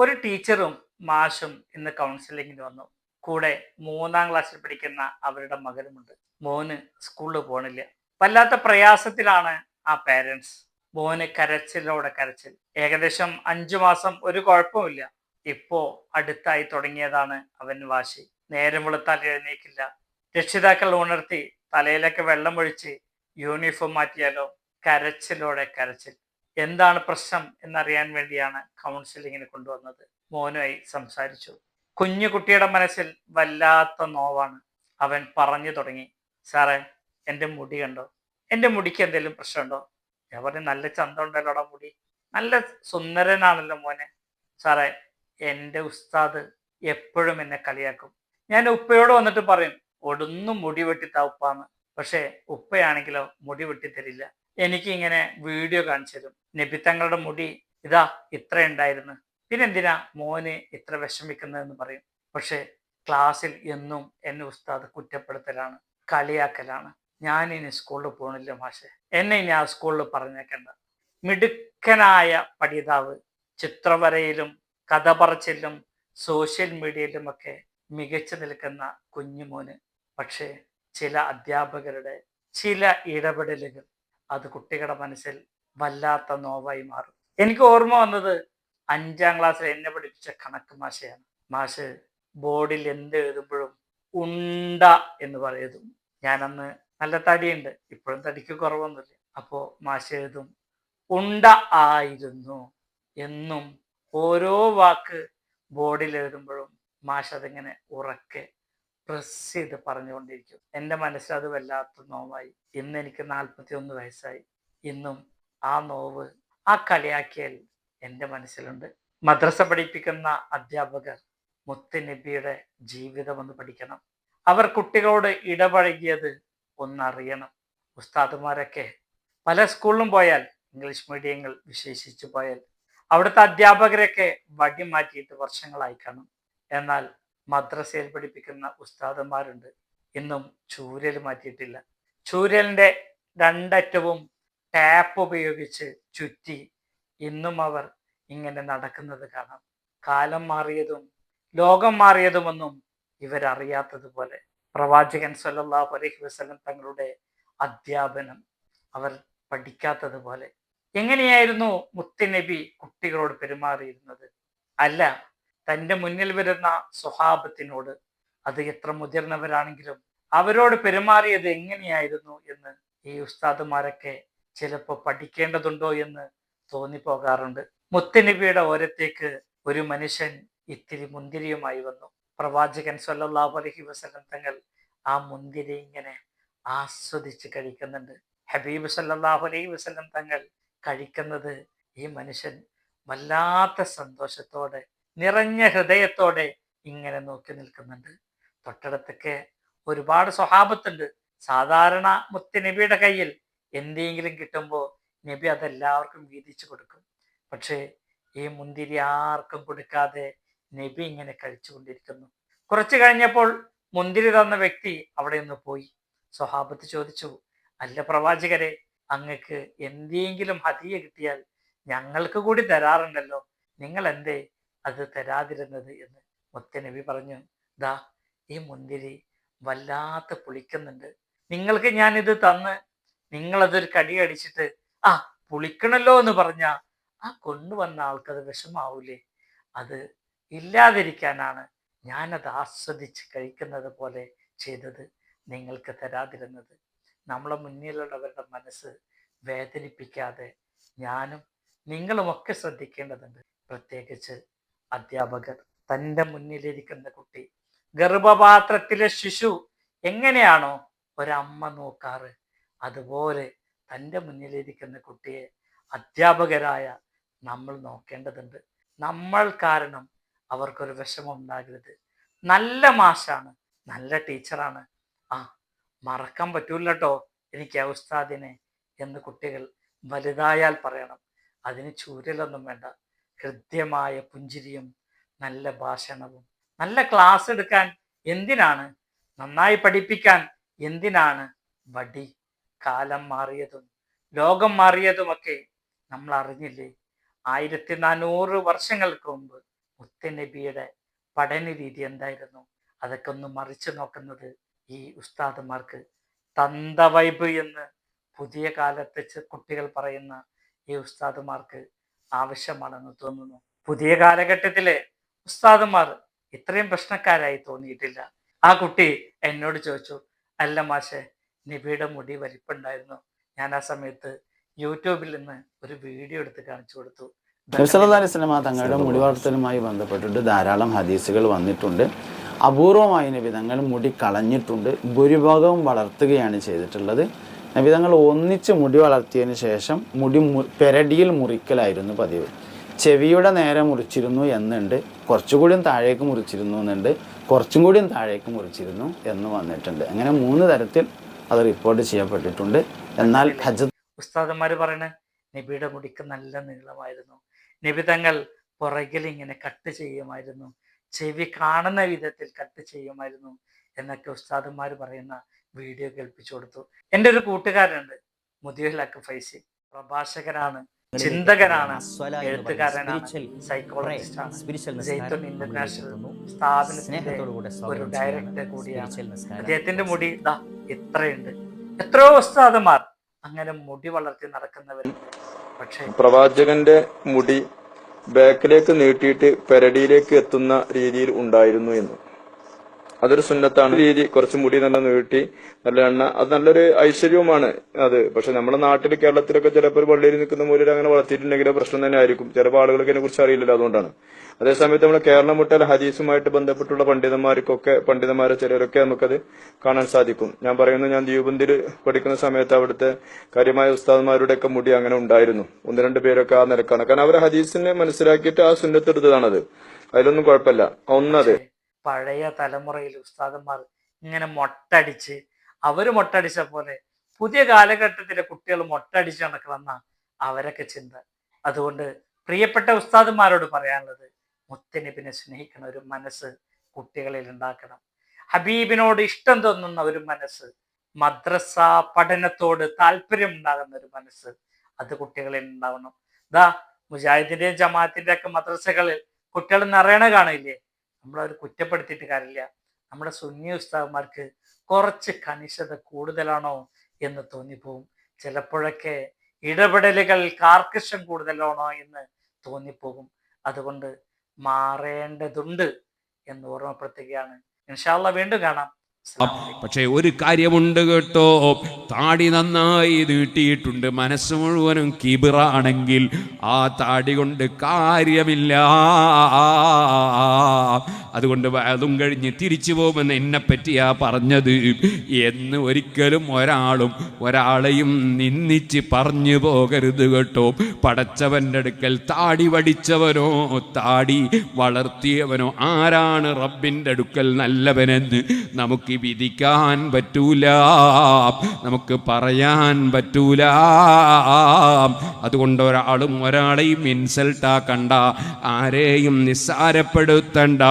ഒരു ടീച്ചറും മാഷും ഇന്ന് കൗൺസിലിങ്ങിന് വന്നു. കൂടെ മൂന്നാം ക്ലാസ്സിൽ പഠിക്കുന്ന അവരുടെ മകനുമുണ്ട്. മോന് സ്കൂളിൽ പോണില്ല. വല്ലാത്ത പ്രയാസത്തിലാണ് ആ പേരൻസ് മോന് കരച്ചിലോടെ കരച്ചിൽ. ഏകദേശം അഞ്ചു മാസം ഒരു കുഴപ്പമില്ല ഇപ്പോ അടുത്തായി തുടങ്ങിയതാണ് അവൻ വാശി. നേരം വെളുത്താൽ എഴുന്നേക്കില്ല. രക്ഷിതാക്കൾ ഉണർത്തി തലയിലൊക്കെ വെള്ളം ഒഴിച്ച് യൂണിഫോം മാറ്റിയാലോ കരച്ചിലോടെ കരച്ചിൽ. എന്താണ് പ്രശ്നം എന്നറിയാൻ വേണ്ടിയാണ് കൗൺസിലിങ്ങിന് കൊണ്ടുവന്നത്. മോനുമായി സംസാരിച്ചു. കുഞ്ഞു കുട്ടിയുടെ മനസ്സിൽ വല്ലാത്ത നോവാണ്. അവൻ പറഞ്ഞു തുടങ്ങി സാറേ എന്റെ മുടി കണ്ടോ? എന്റെ മുടിക്ക് എന്തെങ്കിലും പ്രശ്നമുണ്ടോ? ഞാൻ പറഞ്ഞു നല്ല ചന്തം ഉണ്ടല്ലോടാ മുടി. നല്ല സുന്ദരനാണല്ലോ മോനെ. സാറേ എന്റെ ഉസ്താദ് എപ്പോഴും എന്നെ കളിയാക്കും. ഞാൻ ഉപ്പയോട് വന്നിട്ട് പറയും ഒടുന്നും മുടി വെട്ടിത്താ ഉപ്പാന്ന്. പക്ഷേ ഉപ്പയാണെങ്കിലോ മുടി വെട്ടിത്തരില്ല. എനിക്ക് ഇങ്ങനെ വീഡിയോ കാണിച്ചു തരും. നബിത്തങ്ങളുടെ മുടി ഇതാ ഇത്ര ഉണ്ടായിരുന്നു. പിന്നെന്തിനാ മോന് ഇത്ര വിഷമിക്കുന്നതെന്ന് പറയും. പക്ഷെ ക്ലാസ്സിൽ എന്നും എന്നെ ഉസ്താദ് കുറ്റപ്പെടുത്തലാണ് കളിയാക്കലാണ്. ഞാൻ ഇനി സ്കൂളിൽ പോകണില്ല മാഷെ. എന്നെ ഇനി ആ സ്കൂളിൽ പറഞ്ഞേക്കണ്ട. മിടുക്കനായ പഠിതാവ് ചിത്രവരയിലും കഥ പറച്ചിലും സോഷ്യൽ മീഡിയയിലുമൊക്കെ മികച്ചു നിൽക്കുന്ന കുഞ്ഞുമോന്. പക്ഷേ ചില അധ്യാപകരുടെ ചില ഇടപെടലുകൾ അത് കുട്ടികളുടെ മനസ്സിൽ വല്ലാത്ത നോവായി മാറും. എനിക്ക് ഓർമ്മ വന്നത് അഞ്ചാം ക്ലാസ്സിൽ എന്നെ പഠിപ്പിച്ച കണക്ക് മാഷയാണ്. മാഷ് ബോർഡിൽ എന്ത് എഴുതുമ്പോഴും ഉണ്ട എന്ന് പറയുന്നു ഞാനന്ന് നല്ല തടിയുണ്ട് ഇപ്പോഴും തടിക്ക് കുറവൊന്നുമില്ല. അപ്പോൾ മാഷ് എഴുതും ഉണ്ട ആയിരുന്നു എന്നും ഓരോ വാക്ക് ബോർഡിൽ എഴുതുമ്പോഴും മാഷ് അതിങ്ങനെ ഉറക്കെ പ്രസ് ചെയ്ത് പറഞ്ഞുകൊണ്ടിരിക്കും. എന്റെ മനസ്സിൽ അത് വല്ലാത്ത നോവായി. ഇന്ന് എനിക്ക് നാൽപ്പത്തി ഒന്ന് വയസ്സായി. ഇന്നും ആ നോവ് ആ കളിയാക്കിയാൽ എന്റെ മനസ്സിലുണ്ട്. മദ്രസ പഠിപ്പിക്കുന്ന അധ്യാപകർ മുത്തുനബിയുടെ ജീവിതം ഒന്ന് പഠിക്കണം. അവർ കുട്ടികളോട് ഇടപഴകിയത് ഒന്നറിയണം. ഉസ്താദുമാരൊക്കെ പല സ്കൂളിലും പോയാൽ ഇംഗ്ലീഷ് മീഡിയങ്ങൾ വിശേഷിച്ചു പോയാൽ അവിടുത്തെ അധ്യാപകരൊക്കെ വടി മാറ്റിയിട്ട് വർഷങ്ങളായി കാണും. എന്നാൽ മദ്രസയിൽ പഠിപ്പിക്കുന്ന ഉസ്താദന്മാരുണ്ട്. ഇന്നും ചൂരൽ മാറ്റിയിട്ടില്ല. ചൂര്യലിന്റെ രണ്ടറ്റവും ടാപ്പ് ഉപയോഗിച്ച് ചുറ്റി ഇന്നും അവർ ഇങ്ങനെ നടക്കുന്നത് കാണാം. കാലം മാറിയതും ലോകം മാറിയതുമൊന്നും ഇവരറിയാത്തതുപോലെ പ്രവാചകൻ സല്ലാ അലൈഹി വസ്ലം തങ്ങളുടെ അധ്യാപനം അവർ പഠിക്കാത്തതുപോലെ എങ്ങനെയായിരുന്നു മുത്തിനബി കുട്ടികളോട് പെരുമാറിയിരുന്നത്? അല്ല തന്റെ മുന്നിൽ വരുന്ന സ്വഭാവത്തിനോട് അത് എത്ര മുതിർന്നവരാണെങ്കിലും അവരോട് പെരുമാറിയത് എങ്ങനെയായിരുന്നു എന്ന് ഈ ഉസ്താദുമാരൊക്കെ ചിലപ്പോൾ പഠിക്കേണ്ടതുണ്ടോ എന്ന് തോന്നിപ്പോകാറുണ്ട്. മുത്തനബിയുടെ ഓരത്തേക്ക് ഒരു മനുഷ്യൻ ഇത്തിരി മുന്തിരിയുമായി വന്നു. പ്രവാചകൻ സല്ലല്ലാഹു അലൈഹി വസല്ലം തങ്ങൾ ആ മുന്തിരി ഇങ്ങനെ ആസ്വദിച്ച് കഴിക്കുന്നുണ്ട്. ഹബീബ് സല്ലല്ലാഹു അലൈഹി വസല്ലം തങ്ങൾ കഴിക്കുന്നത് ഈ മനുഷ്യൻ വല്ലാത്ത സന്തോഷത്തോടെ നിറഞ്ഞ ഹൃദയത്തോടെ ഇങ്ങനെ നോക്കി നിൽക്കുന്നുണ്ട്. തൊട്ടടുത്തൊക്കെ ഒരുപാട് സ്വഭാവത്തുണ്ട് സാധാരണ മുത്ത് നബിയുടെ കയ്യിൽ എന്തെങ്കിലും കിട്ടുമ്പോൾ നബി അതെല്ലാവർക്കും വീതിച്ചു കൊടുക്കും. പക്ഷേ ഈ മുന്തിരി ആർക്കും കൊടുക്കാതെ നബി ഇങ്ങനെ കഴിച്ചുകൊണ്ടിരിക്കുന്നു. കുറച്ചു കഴിഞ്ഞപ്പോൾ മുന്തിരി തന്ന വ്യക്തി അവിടെ നിന്ന് പോയി. സ്വഹാബത്ത് ചോദിച്ചു അല്ല പ്രവാചകരെ അങ്ങക്ക് എന്തെങ്കിലും ഹതിയ കിട്ടിയാൽ ഞങ്ങൾക്ക് കൂടി തരാറുണ്ടല്ലോ. നിങ്ങൾ എന്തേ അത് തരാതിരുന്നത് എന്ന് മുത്തനബി പറഞ്ഞു ദാ ഈ മുന്തിരി വല്ലാത്ത പുളിക്കുന്നുണ്ട്. നിങ്ങൾക്ക് ഞാനിത് തന്ന് നിങ്ങളതൊരു കടി അടിച്ചിട്ട് ആ പുളിക്കണല്ലോ എന്ന് പറഞ്ഞ ആ കൊണ്ടുവന്ന ആൾക്കത് വിഷമാവൂലേ? അത് ഇല്ലാതിരിക്കാനാണ് ഞാനത് ആസ്വദിച്ച് കഴിക്കുന്നത് പോലെ ചെയ്തത് നിങ്ങൾക്ക് തരാതിരുന്നത്. നമ്മളെ മുന്നിലുള്ളവരുടെ മനസ്സ് വേദനിപ്പിക്കാതെ ഞാനും നിങ്ങളുമൊക്കെ ശ്രദ്ധിക്കേണ്ടതുണ്ട്. പ്രത്യേകിച്ച് അധ്യാപകർ തന്റെ മുന്നിലിരിക്കുന്ന കുട്ടി. ഗർഭപാത്രത്തിലെ ശിശു എങ്ങനെയാണോ ഒരമ്മ നോക്കാറ്. അതുപോലെ തന്റെ മുന്നിലിരിക്കുന്ന കുട്ടിയെ അധ്യാപകരായ നമ്മൾ നോക്കേണ്ടതുണ്ട്. നമ്മൾ കാരണം അവർക്കൊരു വിഷമം ഉണ്ടാകരുത്. നല്ല മാഷാണ് നല്ല ടീച്ചറാണ്. ആ മറക്കാൻ പറ്റൂല കേട്ടോ എനിക്ക് ആ ഉസ്താദിനെ എന്ന് കുട്ടികൾ വലുതായാൽ പറയണം. അതിന് ചൂരലൊന്നും വേണ്ട. ഹൃദ്യമായ പുഞ്ചിരിയും നല്ല ഭാഷണവും നല്ല ക്ലാസ് എടുക്കാൻ എന്തിനാണ്? നന്നായി പഠിപ്പിക്കാൻ എന്തിനാണ്? വടി കാലം മാറിയതും ലോകം മാറിയതുമൊക്കെ നമ്മൾ അറിഞ്ഞില്ലേ? ആയിരത്തി നാനൂറ് വർഷങ്ങൾക്ക് മുമ്പ് മുത്തനബിയുടെ പഠന രീതി എന്തായിരുന്നു? അതൊക്കെ ഒന്ന് മറിച്ചു നോക്കുന്നത് ഈ ഉസ്താദന്മാർക്ക് തന്തവൈബ് എന്ന് പുതിയ കാലത്ത് കുട്ടികൾ പറയുന്ന ഈ ഉസ്താദുമാർക്ക് ആവശ്യമാണെന്ന് തോന്നുന്നു. പുതിയ കാലഘട്ടത്തിലെ ഉസ്താദുമാർ ഇത്രയും പ്രശ്നക്കാരായി തോന്നിയിട്ടില്ല. ആ കുട്ടി എന്നോട് ചോദിച്ചു അല്ല മാഷെ നിബിയുടെ മുടി വലിപ്പുണ്ടായിരുന്നു. ഞാൻ ആ സമയത്ത് യൂട്യൂബിൽ നിന്ന് ഒരു വീഡിയോ എടുത്ത് കാണിച്ചു കൊടുത്തു. തങ്ങളുടെ മുടി വളർത്തലുമായി ബന്ധപ്പെട്ടിട്ട് ധാരാളം ഹദീസുകൾ വന്നിട്ടുണ്ട്. അപൂർവമായി നബിതങ്ങൾ മുടി കളഞ്ഞിട്ടുണ്ട്. ഭൂരിഭാഗവും വളർത്തുകയാണ് ചെയ്തിട്ടുള്ളത്. നബിതങ്ങൾ ഒന്നിച്ച് മുടി വളർത്തിയതിന് ശേഷം മുടി പെരടിയിൽ മുറിക്കലായിരുന്നു പതിവ്. ചെവിയുടെ നേരെ മുറിച്ചിരുന്നു എന്നുണ്ട് കുറച്ചുകൂടിയും താഴേക്ക് മുറിച്ചിരുന്നു എന്നുണ്ട് കുറച്ചും കൂടിയും താഴേക്ക് മുറിച്ചിരുന്നു എന്ന് വന്നിട്ടുണ്ട്. അങ്ങനെ മൂന്ന് തരത്തിൽ അത് റിപ്പോർട്ട് ചെയ്യപ്പെട്ടിട്ടുണ്ട്. എന്നാൽ ഹജ്ജ് ഉസ്താദന്മാർ പറയണ നബിയുടെ മുടിക്ക് നല്ല നീളമായിരുന്നു. നബി തങ്ങൾ പുറകിൽ ഇങ്ങനെ കട്ട് ചെയ്യുമായിരുന്നു. ചെവി കാണുന്ന വിധത്തിൽ കട്ട് ചെയ്യുമായിരുന്നു എന്നൊക്കെ ഉസ്താദന്മാർ പറയുന്ന വീഡിയോ കേൾപ്പിച്ചു കൊടുത്തു. എന്റെ ഒരു കൂട്ടുകാരനുണ്ട് മുദിയുൽ ഫൈസി. പ്രഭാഷകനാണ് ചിന്തകനാണ് എഴുത്തുകാരനാണ് സൈക്കോളജിസ്റ്റാണ് ഇന്റർനാഷണൽ സ്ഥാപനത്തിന്റെ ഒരു ഡയറക്ടർ കൂടിയാണ്. അദ്ദേഹത്തിന്റെ മുടി ഇതാ ഇത്രയുണ്ട്. എത്രയോ ഉസ്താദന്മാർ അങ്ങനെ മുടി വളർത്തി നടക്കുന്നവർ. പക്ഷേ പ്രവാചകന്റെ മുടി ബാക്കിലേക്ക് നീട്ടിയിട്ട് പെരടിയിലേക്ക് എത്തുന്ന രീതിയിൽ ഉണ്ടായിരുന്നു എന്ന്. അതൊരു സുന്നത്താണ്. രീതി കുറച്ച് മുടി നല്ല നീട്ടി നല്ല എണ്ണ അത് നല്ലൊരു ഐശ്വര്യവുമാണ് അത്. പക്ഷെ നമ്മുടെ നാട്ടിൽ കേരളത്തിലൊക്കെ ചിലപ്പോൾ പള്ളിയിൽ നിൽക്കുന്ന മൂലം അങ്ങനെ വളർത്തിയിട്ടുണ്ടെങ്കിൽ പ്രശ്നം തന്നെ ആയിരിക്കും. ചിലപ്പോൾ ആളുകൾക്ക് അതിനെ കുറിച്ച് അറിയില്ലല്ലോ അതുകൊണ്ടാണ്. അതേസമയത്ത് നമ്മുടെ കേരളം മുട്ടൽ ഹദീസുമായിട്ട് ബന്ധപ്പെട്ടുള്ള പണ്ഡിതന്മാർക്കൊക്കെ പണ്ഡിതന്മാരെ ചിലരൊക്കെ നമുക്കത് കാണാൻ സാധിക്കും. ഞാൻ പറയുന്നത് ഞാൻ ദ്വീപന്തിൽ പഠിക്കുന്ന സമയത്ത് അവിടുത്തെ കാര്യമായ ഉസ്താദ്മാരുടെ ഒക്കെ മുടി അങ്ങനെ ഉണ്ടായിരുന്നു. ഒന്ന് രണ്ട് പേരൊക്കെ ആ നിലക്കാണ്. കാരണം അവർ ഹദീസിനെ മനസ്സിലാക്കിയിട്ട് ആ സുന്നത്തെടുത്തതാണത് അതിലൊന്നും കുഴപ്പമില്ല. ഒന്നത്. പഴയ തലമുറയിൽ ഉസ്താദന്മാർ ഇങ്ങനെ മൊട്ടടിച്ച് അവർ മൊട്ടടിച്ച പോലെ പുതിയ കാലഘട്ടത്തിലെ കുട്ടികൾ മൊട്ടടിച്ച് നടക്കണമെന്ന അവരൊക്കെ ചിന്ത. അതുകൊണ്ട് പ്രിയപ്പെട്ട ഉസ്താദന്മാരോട് പറയാനുള്ളത് മുത്തനബിനെ സ്നേഹിക്കുന്ന ഒരു മനസ്സ് കുട്ടികളിൽ ഉണ്ടാക്കണം. ഹബീബിനോട് ഇഷ്ടം തോന്നുന്ന ഒരു മനസ്സ് മദ്രസ പഠനത്തോട് താല്പര്യം ഉണ്ടാകുന്ന ഒരു മനസ്സ് അത് കുട്ടികളിൽ ഉണ്ടാവണം. ദാ മുജാഹിദിന്റെയും ജമാഅത്തിന്റെയൊക്കെ മദ്രസകളിൽ കുട്ടികൾ നിറയണ കാണില്ലേ? നമ്മളവർ കുറ്റപ്പെടുത്തിയിട്ട് കാര്യമില്ല. നമ്മുടെ സുന്നി ഉസ്താവന്മാർക്ക് കുറച്ച് കണിശത കൂടുതലാണോ എന്ന് തോന്നിപ്പോവും. ചിലപ്പോഴൊക്കെ ഇടപെടലുകൾ കാർക്കശം കൂടുതലാണോ എന്ന് തോന്നിപ്പോകും അതുകൊണ്ട് മാറേണ്ടതുണ്ട് എന്ന് ഓർമ്മപ്പെടുത്തുകയാണ്. ഇൻഷാല്ല വീണ്ടും കാണാം. പക്ഷേ പക്ഷെ ഒരു കാര്യമുണ്ട് കേട്ടോ. താടി നന്നായി നീട്ടിയിട്ടുണ്ട്. മനസ്സ് മുഴുവനും കിബിറാണെങ്കിൽ ആ താടി കൊണ്ട് കാര്യമില്ല. അതുകൊണ്ട് അതും കഴിഞ്ഞ് തിരിച്ചു പോകുമെന്ന് എന്നെ പറ്റിയാ പറഞ്ഞത്. എന്ന് ഒരിക്കലും ഒരാളും ഒരാളെയും നിന്ദിച്ച് പറഞ്ഞു പോകരുത് കേട്ടോ. പടച്ചവന്റെ അടുക്കൽ താടി വടിച്ചവനോ താടി വളർത്തിയവനോ ആരാണ് റബ്ബിന്റെ അടുക്കൽ നല്ലവനെന്ന് നമുക്ക് വിധിക്കാൻ പറ്റൂല. നമുക്ക് പറയാൻ പറ്റൂല. അതുകൊണ്ട് ഒരാളും ഒരാളെയും ഇൻസൾട്ടാക്കണ്ട ആരെയും നിസ്സാരപ്പെടുത്തണ്ട.